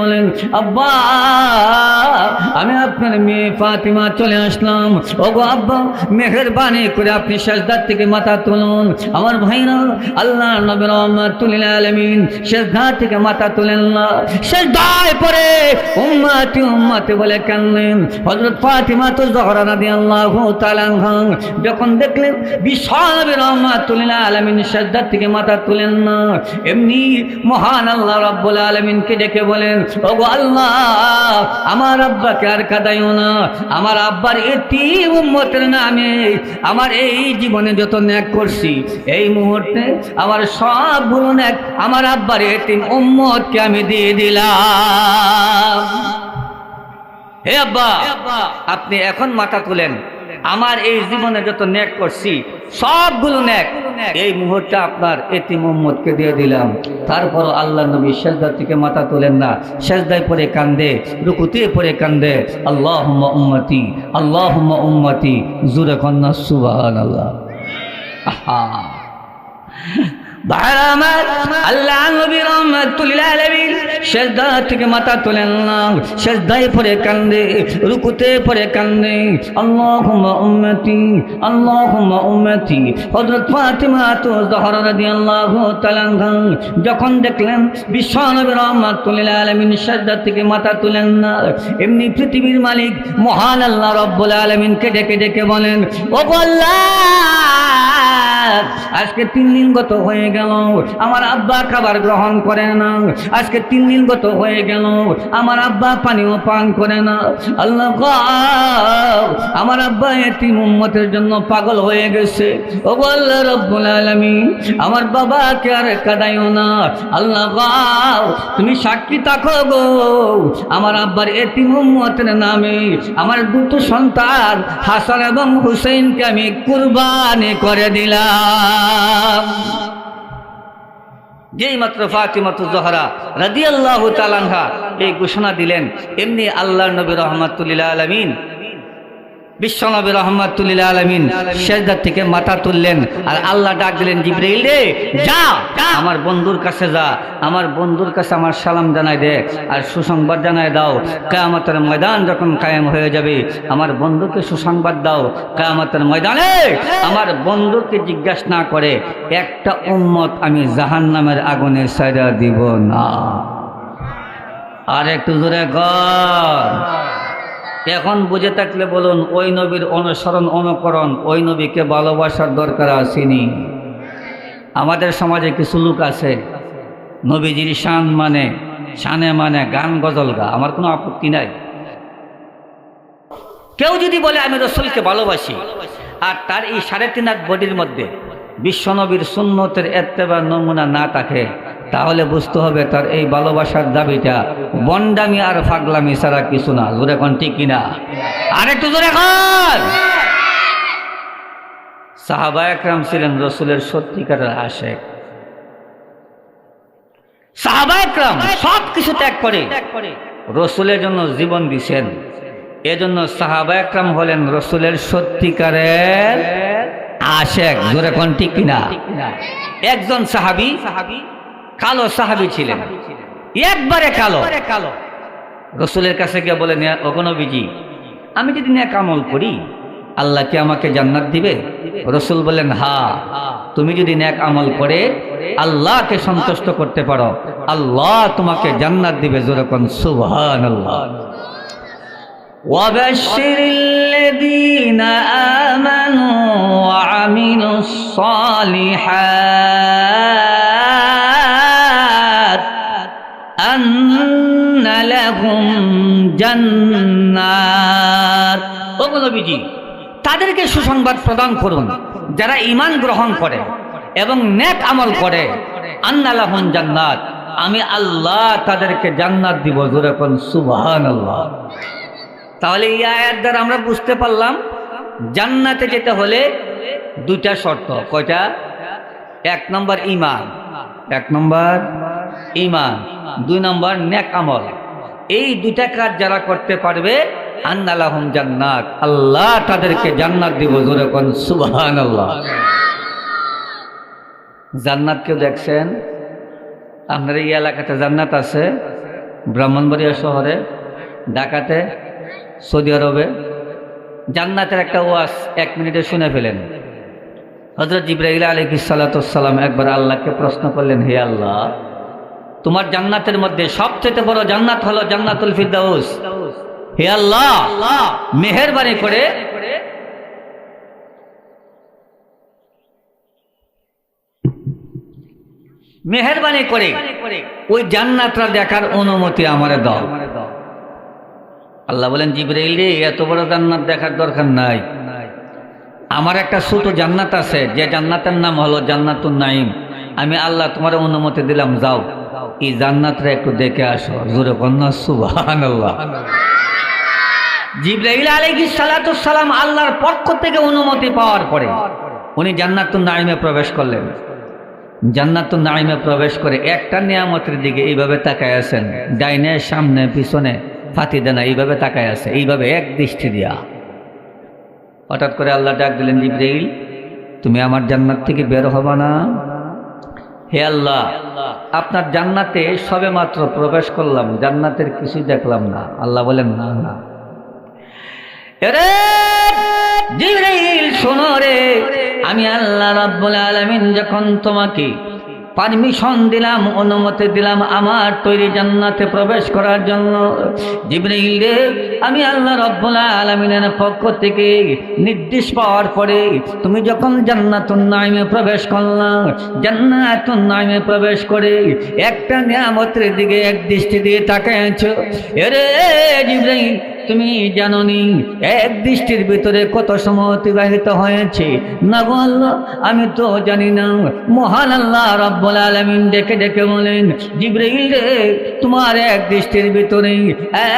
বলেন, আব্বা, আমি আপনার মেয়ে ফাতিমা চলে আসলাম। ওগো আব্বা, মেহেরবানি করে আপনি শেষদার থেকে মাথা তুলুন। আমার ভাইরা আল্লাহ নবী রহমাতুল আলমিন শেষদার থেকে মাথা তুলেন না। শেষদায় পরে উম্মাতি উম্মাতি বলে কানলেন হজরত ফাতিমা তো জহরা রাদি আল্লাহ তালান যখন দেখলেন, বিশাল রহমাতুল আলমিন শেষদার থেকে মাথা তুলেন না। এমনি মহান আল্লাহ রব্বুল আলমিনকে ডেকে বলেন ওগো আল্লাহ, আমার আব্বাকে আর কাদাইও না। আমার আব্বার এটি উম্মতের নামে আমার এই জীবনে যত ন্যাক করছি, এই মুহূর্তে আমার সবগুলো ন্যাক আমার আব্বার এটি উম্মতকে আমি দিয়ে দিলাম। হে আব্বা, আপনি এখন মাথা তুলেন। আমার এই জীবনে যত ন্যাক করছি, সবগুলো ন্যাক এই মুহূর্তে আপনার এটি মোহাম্মদকে দিয়ে দিলাম। তারপর আল্লাহ নবী শেষদার থেকে মাথা তোলেন না। শেষদায় পরে কান্দে রুকুতে পরে কান্দে। আল্লাহ উম্মতি আল্লাহ উম্মতি, জুরে কন্যা সুবাহ আল্লাহ আহা। থেকে মাথা কান্দে, রুকুতে কান্দে। যখন দেখলেন বিশ্ব নবী রহমাতুল্লিল আলামিন, সেজদা থেকে মাথা তোলেন না। এমনি পৃথিবীর মালিক মহান আল্লাহ রব্বুল আলামিনকে ডেকে ডেকে বলেন ও আল্লাহ, আজকে তিন দিন গত হয়ে গেল আমার আব্বা খাবার গ্রহণ করে না। আজকে তিন দিন গত হয়ে গেল। আমার আব্বা পানিও পান করে না। আল্লাহ আমার আব্বা এটি উম্মতের জন্য পাগল হয়ে গেছে। ও আল্লাহ রব্বুল আলামিন, আমার বাবাকে আর কাদাইও না। আল্লাহ তুমি সাক্ষী থাকো গো। আমার আব্বার এটি উম্মতের নামে আমার দুটো সন্তান, হাসান এবং হুসেনকে আমি কুরবানি করে দিলাম। যেই মাত্র ফাতিমাতু জহরা রাদি আল্লাহ তালাহা এই ঘোষণা দিলেন, এমনি আল্লাহ নবী রহমাতুল্লিল আলামিন বিশ্বনবী রহমাতুল্লিল আলমিন শেষদার থেকে মাথা তুললেন আর আল্লাহ ডাক দিলেন, জিব্রাইল রে, যা আমার বন্ধুর কাছে যা, আমার বন্ধুর কাছে আমার সালাম জানাই দে আর সুসংবাদ জানাই দাও। কেয়ামতের ময়দান যখন কায়েম হয়ে যাবে, আমার বন্ধুকে সুসংবাদ দাও। কেয়ামতের ময়দানে আমার বন্ধুকে জিজ্ঞাসা না করে একটা উম্মত আমি জাহান নামের আগুনে সাইডা দিব না। আর একটু জোরে কর। এখন বুঝে থাকলে বলুন, ওই নবীর অনুসরণ, অনুকরণ, ওই নবীকে ভালোবাসার দরকার আসেনি। আমাদের সমাজে কিছু লোক আছে, নবীজির শান মানে শানে মানে গান গজল গা, আমার কোনো আপত্তি নাই। কেউ যদি বলে, আমি রসুলকে ভালোবাসি। আর তার এই সাড়ে তিন হাত বডির মধ্যে বিশ্বনবীর সুন্নতের এত্তেবার নমুনা না থাকে তাহলে বুঝতে হবে তার এই ভালোবাসার দাবিটা। বন্ডামি আর ফাগলামি ছাড়া কিছু না। জোরে কোন ঠিক কিনা? আর একটু জোরে কর সাহাবা একরাম ছিলেন রসুলের সত্যিকারের আশেক। সাহাবা একরাম সব কিছু ত্যাগ করে। রসুলের জন্য জীবন দিছেন। এজন্য সাহাবা একরাম হলেন রসুলের সত্যিকারের আশেক। জোরে কোন ঠিক কিনা? একজন সাহাবি কালো সাহাবি ছিলেন একবারে কালো কালো রসুলের কাছে গিয়ে বলেন অগনবীজি আমি যদি ন্যাক আমল করি আল্লাহ কি আমাকে জান্নাত দিবে রসুল বলেন হা তুমি যদি ন্যাক আমল করে আল্লাহকে সন্তুষ্ট করতে পারো আল্লাহ তোমাকে জান্নাত দিবে যেরকম সুবহান আল্লাহ وبشر الذين آمنوا وعملوا الصالحات লাহুম জান্নার ও নবীজি, তাদেরকে সুসংবাদ প্রদান করুন, যারা ইমান গ্রহণ করে এবং নেক আমল করে। আন্না লাহুম জান্নাত। আমি আল্লাহ তাদেরকে জান্নাত দিব যেরকম সুবহান আল্লাহ তাহলে এই আয়াত দ্বারা আমরা বুঝতে পারলাম, জান্নাতে যেতে হলে দুইটা শর্ত। কয়টা? এক নম্বর ইমান এক নম্বর ইমান দুই নম্বর নেক আমল। এই দুইটা কাজ যারা করতে পারবে, আন্নালাহুম জান্নাত। আল্লাহ তাদেরকে জান্নাত দিব জোরে সুবহান আল্লাহ জান্নাত কেউ দেখছেন? আপনার এই এলাকাতে জান্নাত আছে? ব্রাহ্মণবাড়িয়া শহরে? ঢাকাতে? সৌদি আরবে? জান্নাতের একটা ওয়াজ এক মিনিটে শুনে ফেলেন। হজরত জিব্রাহিল আলী সালাতাম একবার আল্লাহকে প্রশ্ন করলেন, হে আল্লাহ তোমার জান্নাতের মধ্যে সবচেয়ে বড় জান্নাত হলো জান্নাতুল ফিরদাউস। হে আল্লাহ, মেহেরবানি করে মেহেরবানি করে ওই জান্নাতটা দেখার অনুমতি আমারে দাও। আল্লাহ বলেন, জিব্রাইল রে, এত বড় জান্নাত দেখার দরকার নাই। আমার একটা ছোট জান্নাত আছে, যে জান্নাতের নাম হলো জান্নাতুন নাইম আমি আল্লাহ তোমার অনুমতি দিলাম, যাও। এই জান্নাতটা একটু দেখে আসো। জোরে কন্যা সুবাহান জিব্রাইল আলাইহিস সালাম আল্লাহর পক্ষ থেকে অনুমতি পাওয়ার পরে উনি জান্নাতুন নাইমে প্রবেশ করলেন। জান্নাতুন নাইমে প্রবেশ করে একটা নিয়ামতের দিকে এইভাবে তাকায় আছেন। ডাইনে, সামনে, পিছনে ফাতি দেনা, এইভাবে তাকায় আছে। এইভাবে এক দৃষ্টি দিয়া। হঠাৎ করে আল্লাহ ডাক দিলেন, জিব্রাইল, তুমি আমার জান্নাত থেকে বের হবা না? হে আল্লাহ, আপনার জান্নাতে সবে মাত্র প্রবেশ করলাম, জান্নাতের কিছু দেখলাম না। আল্লাহ বলেন, না না। শোনো রে, আমি আল্লাহ রাব্বুল আলামিন যখন তোমাকে পারমিশন দিলাম, অনুমতি দিলাম আমার তৈরি জান্নাতে প্রবেশ করার জন্য। জিবরাইল আমি আল্লাহ রাব্বুল আলামিনের পক্ষ থেকে নির্দেশ পাওয়ার পরে তুমি যখন জান্নাতুন নাইমে প্রবেশ করলাম জান্নাতুন নাইমে প্রবেশ করে একটা নিয়ামতের দিকে এক দৃষ্টি দিয়ে তাকাইছো। এরে জিবরাইল তুমি জাননি, এক দৃষ্টির ভিতরে কত সময় অতিবাহিত হয়েছে? না আল্লাহ, আমি তো জানি না। মহান আল্লাহ রব্বুল আলমিন ডেকে ডেকে বলেন, জিব্রাইল রে, তোমার এক দৃষ্টির ভিতরে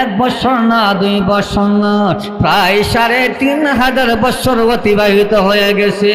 এক বছর না দুই বছর না, প্রায় সাড়ে তিন হাজার বছর অতিবাহিত হয়ে গেছে।